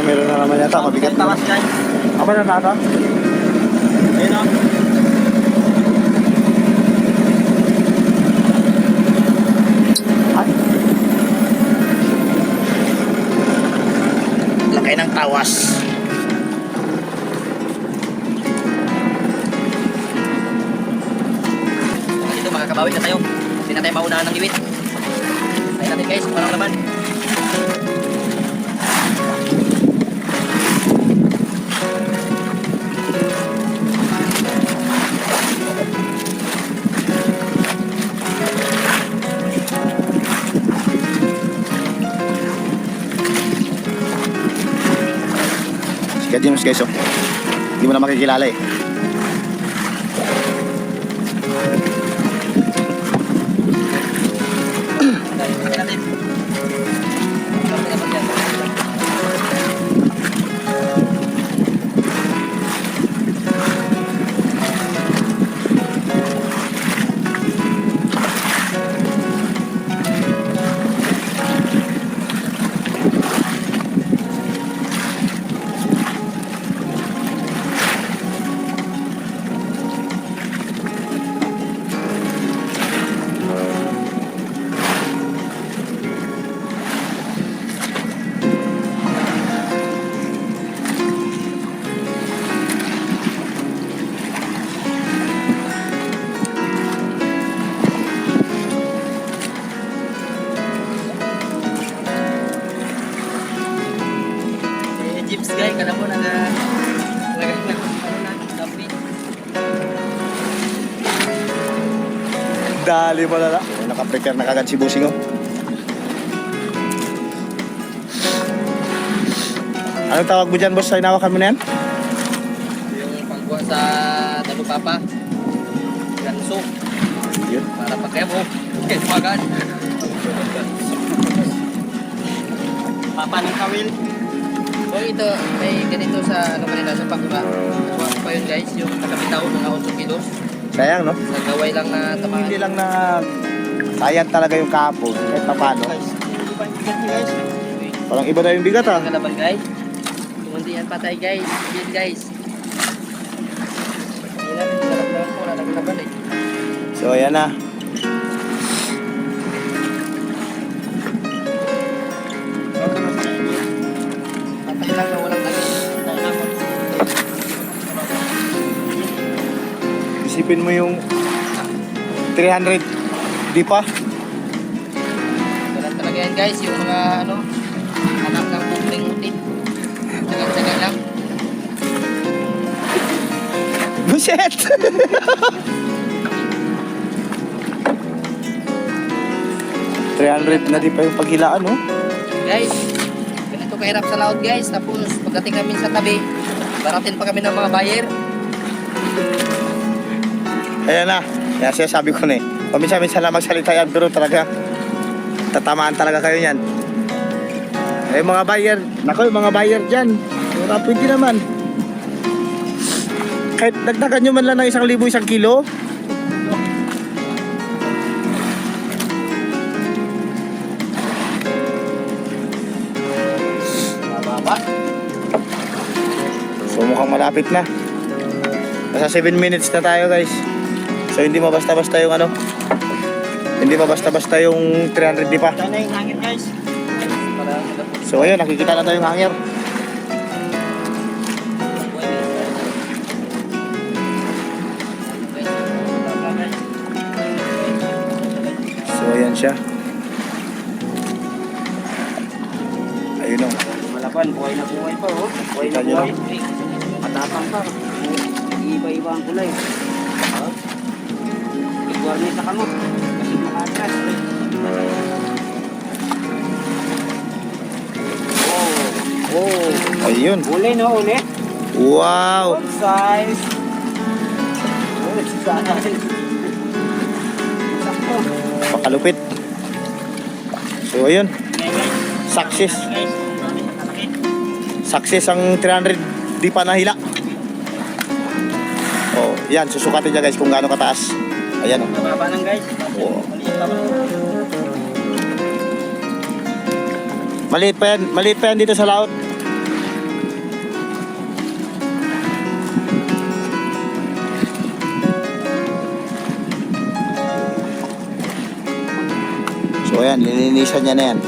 na, meron na naman yata. Mabigat na. Tawas guys. Apa na nata? Ayun o. Laki ng tawas. Dito makakabawi na tayo. Hindi na tayo maunahan ng liwit. Tayo natin guys, parang naman. Sikat James guys. Hindi mo na makikilala eh. Dali mo na na. Naka-prepare na kagad si Busing, oh. Anong tawag mo dyan, boss? Sa inawakan mo na yan? Yung pangkuha sa Talo Papa. Ganso. Yun. Para pagkemo. Okay, sumagan. Papa ng kawil. So ito, may ganito sa ano kanila sa. Nakuha ko pa yun guys, yung nakabitaw mga 8 kilos. Sayang, no? Nagaway lang na tamaan. hindi lang na sayang talaga yung kapo, kahit pa paano. Parang iba na yung bigat, ah. Kalaban guys. Tumundi yan patay guys. Yan guys. So, ayan na. Isipin mo yung 300 di pa. Ganun talaga yan guys, yung mga ano, anak ng kumling utin. Tsaga-tsaga lang. Buset! $300 na di pa yung paghilaan, no? Guys, ganito kahirap sa laot guys. Tapos pagdating kami sa tabi, baratin pa kami ng mga buyer. Ayan na. Kaya siya sabi ko na eh. Paminsan-minsan lang magsalita yan, pero talaga tatamaan talaga kayo yan. Eh mga buyer, nako yung mga buyer dyan. Wala pwede naman. Kahit dagdagan nyo man lang ng isang libo isang kilo. So mukhang malapit na. Nasa 7 minutes na tayo guys. So hindi mabasta-basta yung ano. Hindi mabasta-basta yung 300 di pa. Sana yung hangin guys. So ayun, nakikita na tayong hanger. So ayan siya. Ayun o. Malaban, buhay na buhay pa oh. Buhay na buhay. Matapang pa. Iba-iba ang kulay. Na sa kamot. Kasi makakas. Oh. Oh. Ayun. Uli no, uli. Wow. Good size. Sakto. Pakalupit. So ayun. Success. Success ang 300 di pa nahila. Oh, yan. Susukatin niya guys kung gaano kataas. Ayan. Mababa lang guys. Oo. Maliit pa Maliit pa yan. Maliit pa yan dito sa laot. So ayan, lilinisan niya na yan.